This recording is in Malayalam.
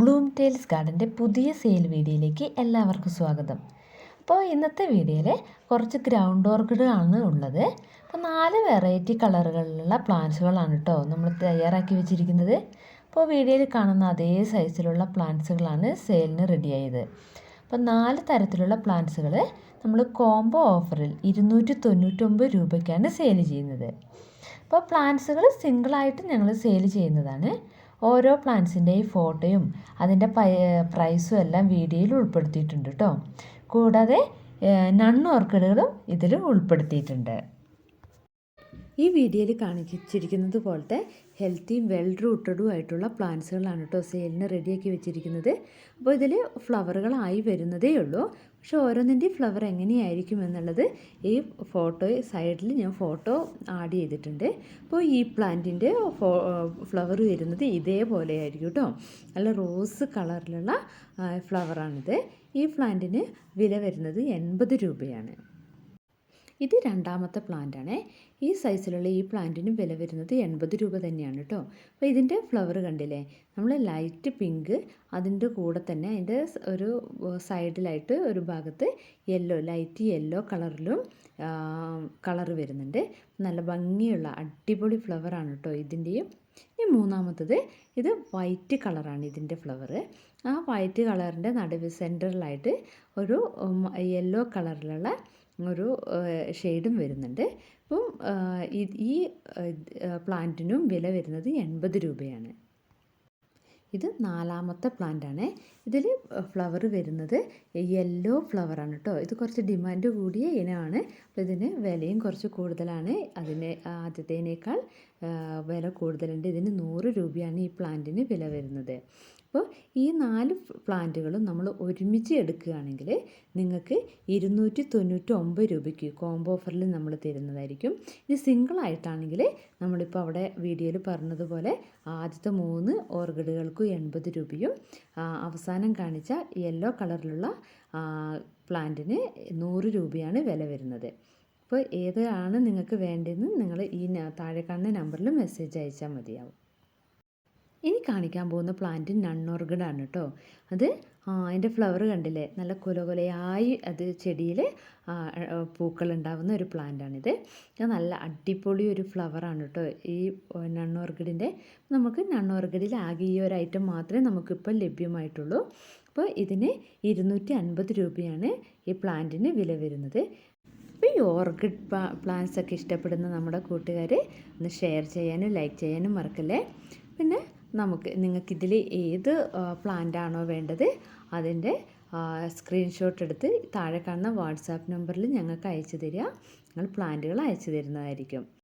ബ്ലൂം ടെയിൽസ് ഗാർഡന്റെ പുതിയ സെയിൽ വീഡിയോയിലേക്ക് എല്ലാവർക്കും സ്വാഗതം. അപ്പോൾ ഇന്നത്തെ വീഡിയോയിൽ കുറച്ച് ഗ്രൗണ്ട് ഓർക്കിഡാണ് ഉള്ളത്. അപ്പോൾ നാല് വെറൈറ്റി കളറുകളിലുള്ള പ്ലാന്റ്സുകളാണ് കേട്ടോ നമ്മൾ തയ്യാറാക്കി വെച്ചിരിക്കുന്നത്. അപ്പോൾ വീഡിയോയിൽ കാണുന്ന അതേ സൈസിലുള്ള പ്ലാന്റ്സുകളാണ് സെയിലിന് റെഡിയായത്. അപ്പോൾ നാല് തരത്തിലുള്ള പ്ലാന്റ്സുകൾ നമ്മൾ കോംബോ ഓഫറിൽ ഇരുന്നൂറ്റി തൊണ്ണൂറ്റൊമ്പത് രൂപയ്ക്കാണ് സെയിൽ ചെയ്യുന്നത്. അപ്പോൾ പ്ലാന്റ്സുകൾ സിംഗിളായിട്ട് ഞങ്ങൾ സെയിൽ ചെയ്യുന്നതാണ്. ഓരോ പ്ലാന്റ്സിന്റെയും ഫോട്ടോയും അതിന്റെ പ്രൈസും എല്ലാം വീഡിയോയിൽ ഉൾപ്പെടുത്തിയിട്ടുണ്ട് കേട്ടോ കൂടാതെ നൺ ഓർക്കിഡുകളും ഇതിൽ ഉൾപ്പെടുത്തിയിട്ടുണ്ട്. ഈ വീഡിയോയിൽ കാണിച്ചിരിക്കുന്നത് പോലത്തെ ഹെൽത്തിയും വെൽ റൂട്ടഡും ആയിട്ടുള്ള പ്ലാന്റ്സുകളാണ് കേട്ടോ സെയിലിന് റെഡിയാക്കി വെച്ചിരിക്കുന്നത്. അപ്പോൾ ഇതിൽ ഫ്ലവറുകളായി വരുന്നതേ ഉള്ളൂ. പക്ഷേ ഓരോന്നിന്റെയും ഫ്ലവർ എങ്ങനെയായിരിക്കും എന്നുള്ളത് ഈ ഫോട്ടോ സൈഡിൽ ഞാൻ ഫോട്ടോ ആഡ് ചെയ്തിട്ടുണ്ട്. അപ്പോൾ ഈ പ്ലാന്റിന്റെ ഫ്ലവർ വരുന്നത് ഇതേപോലെ ആയിരിക്കും കേട്ടോ നല്ല റോസ് കളറിലുള്ള ഫ്ലവറാണിത് ഈ പ്ലാന്റിന് വില വരുന്നത് എൺപത് രൂപയാണ്. ഇത് രണ്ടാമത്തെ പ്ലാന്റാണ്. ഈ സൈസിലുള്ള ഈ പ്ലാന്റിന് വില വരുന്നത് എൺപത് രൂപ തന്നെയാണ് കേട്ടോ അപ്പോൾ ഇതിന്റെ ഫ്ലവർ കണ്ടില്ലേ? നമ്മൾ ലൈറ്റ് പിങ്ക് അതിന്റെ കൂടെ തന്നെ അതിന്റെ ഒരു സൈഡിലായിട്ട് ഒരു ഭാഗത്ത് യെല്ലോ ലൈറ്റ് യെല്ലോ കളറിലും കളർ വരുന്നുണ്ട്. നല്ല ഭംഗിയുള്ള അടിപൊളി ഫ്ലവറാണ് കേട്ടോ ഇതിന്റെയും ഈ മൂന്നാമത്തത് ഇത് വൈറ്റ് കളറാണ് ഇതിന്റെ ഫ്ലവർ. ആ വൈറ്റ് കളറിന്റെ നടുവ് സെന്ററിലായിട്ട് ഒരു യെല്ലോ കളറിലുള്ള ഒരു ഷെയ്ഡും വരുന്നുണ്ട്. അപ്പം ഈ പ്ലാന്റിനും വില വരുന്നത് എൺപത് രൂപയാണ്. ഇത് നാലാമത്തെ പ്ലാന്റാണ്. ഇതിൽ ഫ്ലവർ വരുന്നത് യെല്ലോ ഫ്ലവറാണ് കേട്ടോ ഇത് കുറച്ച് ഡിമാൻഡ് കൂടിയ ഇനമാണ്. അപ്പോൾ ഇതിന് വിലയും കുറച്ച് കൂടുതലാണ്. അതിന് ആദ്യത്തേനേക്കാൾ വില കൂടുതലുണ്ട്. ഇതിന് നൂറ് രൂപയാണ് ഈ പ്ലാന്റിന് വില വരുന്നത്. അപ്പോൾ ഈ നാല് പ്ലാന്റുകളും നമ്മൾ ഒരുമിച്ച് എടുക്കുകയാണെങ്കിൽ നിങ്ങൾക്ക് ഇരുന്നൂറ്റി തൊണ്ണൂറ്റി ഒമ്പത് രൂപയ്ക്ക് കോംബോ ഓഫറിൽ നമ്മൾ തരുന്നതായിരിക്കും. ഇനി സിംഗിളായിട്ടാണെങ്കിൽ നമ്മളിപ്പോൾ അവിടെ വീഡിയോയിൽ പറഞ്ഞതുപോലെ ആദ്യത്തെ മൂന്ന് ഓർക്കിഡുകൾക്കും എൺപത് രൂപയും അവസാനം കാണിച്ച യെല്ലോ കളറിലുള്ള പ്ലാന്റിന് നൂറ് രൂപയാണ് വില വരുന്നത്. അപ്പോൾ ഏതാണ് നിങ്ങൾക്ക് വേണ്ടതെന്ന് നിങ്ങൾ ഈ താഴെ കാണുന്ന നമ്പറിൽ മെസ്സേജ് അയച്ചാൽ മതിയാവും. ഇനി കാണിക്കാൻ പോകുന്ന പ്ലാന്റ് നൺ ഓർഗഡാണ് കേട്ടോ അത് അതിന്റെ ഫ്ലവർ കണ്ടില്ലേ? നല്ല കൊല കൊലയായി അത് ചെടിയിൽ പൂക്കൾ ഉണ്ടാകുന്ന ഒരു പ്ലാന്റാണിത് നല്ല അടിപൊളി ഒരു ഫ്ലവറാണ് കേട്ടോ ഈ നൺ നണ്ണോർഗഡിന്റെ നമുക്ക് നൺ നണ്ണോർഗഡിൽ ആകെ ഈ ഒരു ഐറ്റം മാത്രമേ നമുക്കിപ്പോൾ ലഭ്യമായിട്ടുള്ളൂ. അപ്പോൾ ഇതിന് ഇരുന്നൂറ്റി അൻപത് രൂപയാണ് ഈ പ്ലാന്റിന് വില വരുന്നത്. അപ്പോൾ ഈ ഓർക്കിഡ് പ്ലാന്റ്സ് ഒക്കെ ഇഷ്ടപ്പെടുന്ന നമ്മുടെ കൂട്ടുകാർ ഒന്ന് ഷെയർ ചെയ്യാനും ലൈക്ക് ചെയ്യാനും മറക്കല്ലേ. പിന്നെ നമുക്ക് നിങ്ങൾക്കിതിൽ ഏത് പ്ലാന്റ് ആണോ വേണ്ടത് അതിന്റെ സ്ക്രീൻഷോട്ട് എടുത്ത് താഴെ കാണുന്ന വാട്സാപ്പ് നമ്പറിൽ ഞങ്ങൾക്ക് അയച്ചു തരിക. ഞങ്ങൾ പ്ലാന്റുകൾ അയച്ചു തരുന്നതായിരിക്കും.